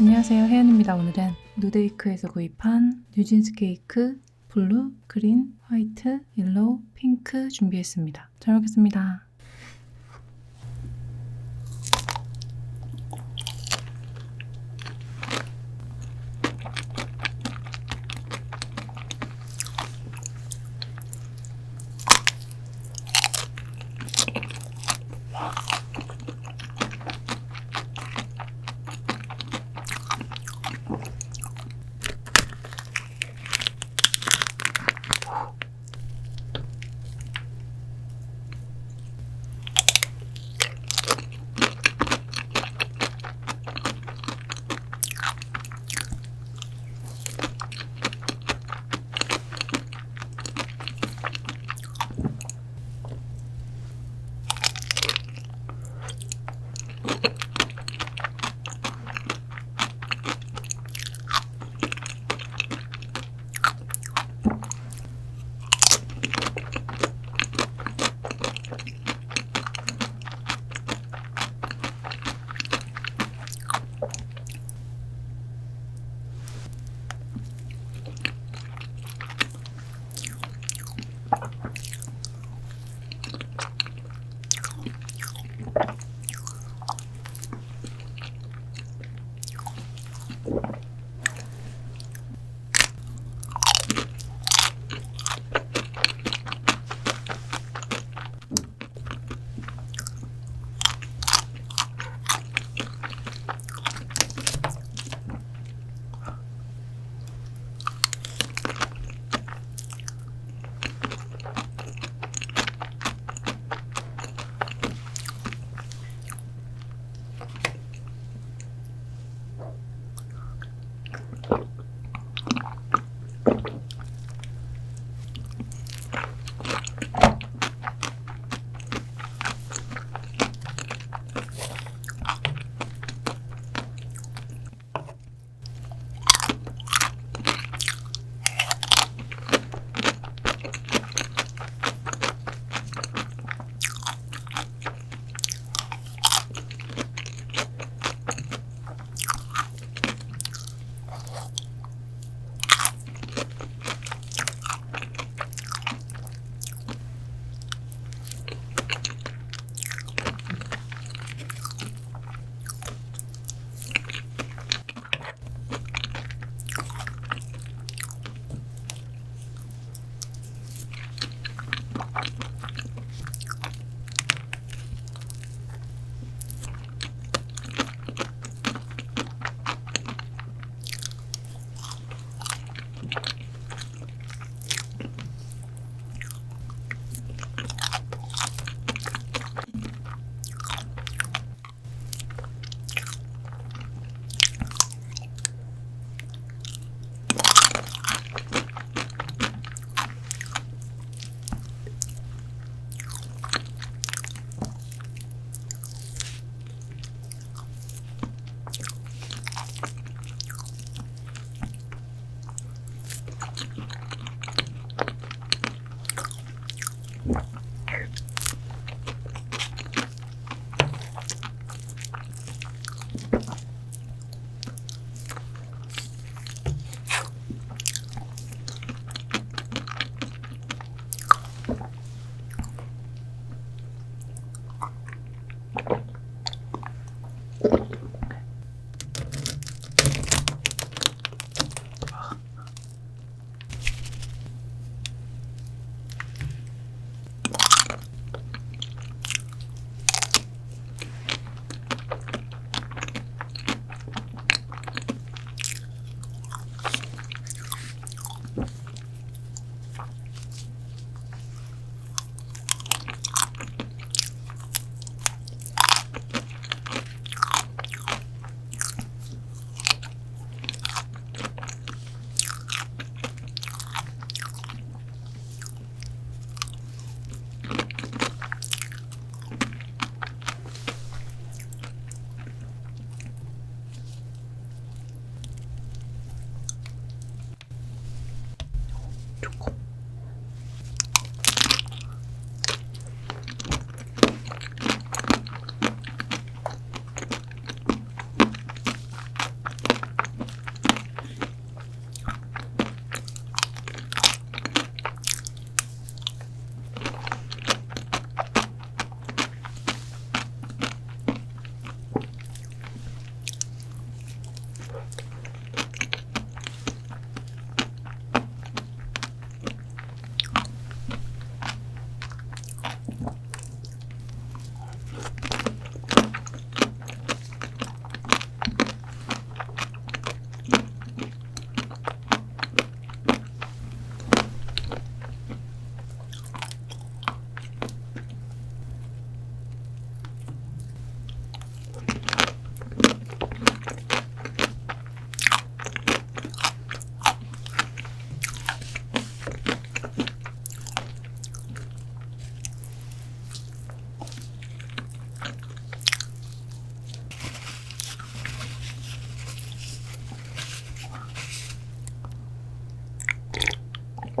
안녕하세요. 혜연입니다. 오늘은 누데이크에서 구입한 뉴진스 케이크 블루, 그린, 화이트, 옐로우, 핑크 준비했습니다. 잘 먹겠습니다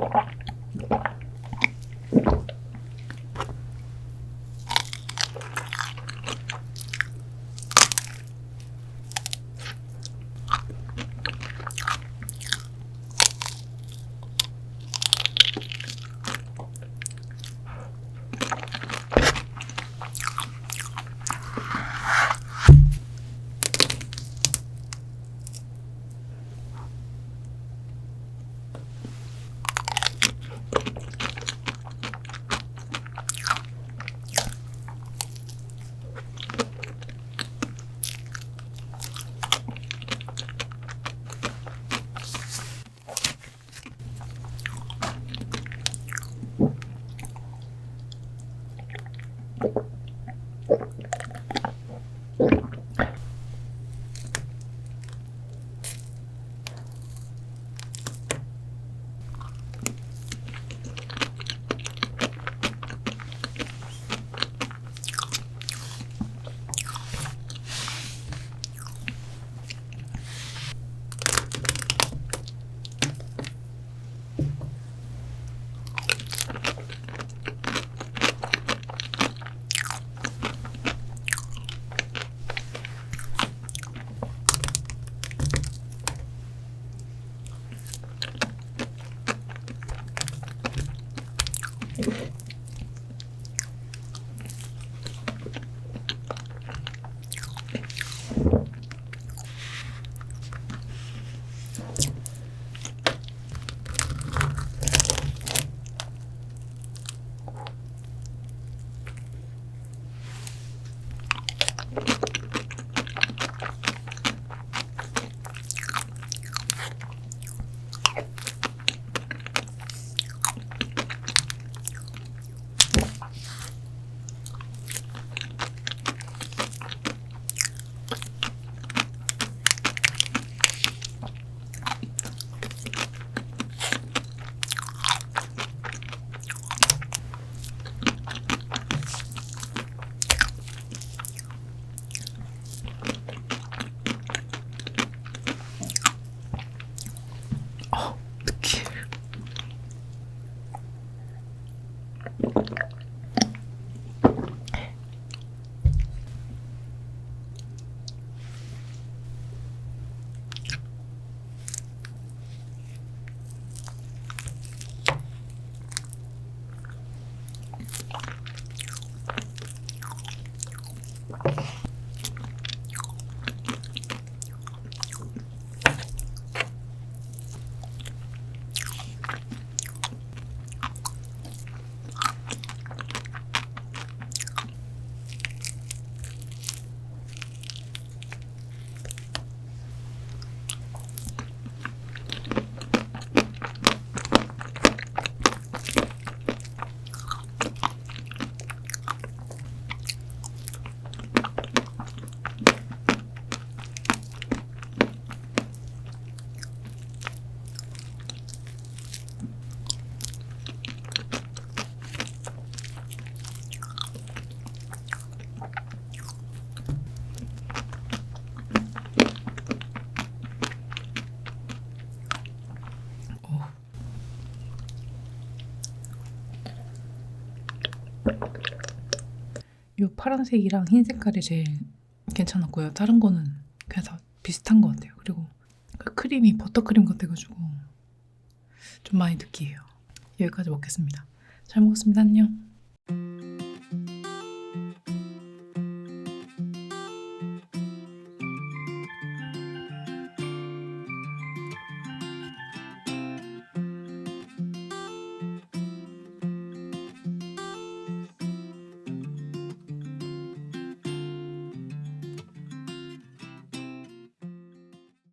people. 이 파란색이랑 흰 색깔이 제일 괜찮았고요. 다른 거는 다 비슷한 것 같아요. 그리고 그 크림이 버터크림 같아가지고 좀 많이 느끼해요. 여기까지 먹겠습니다. 잘 먹었습니다. 안녕.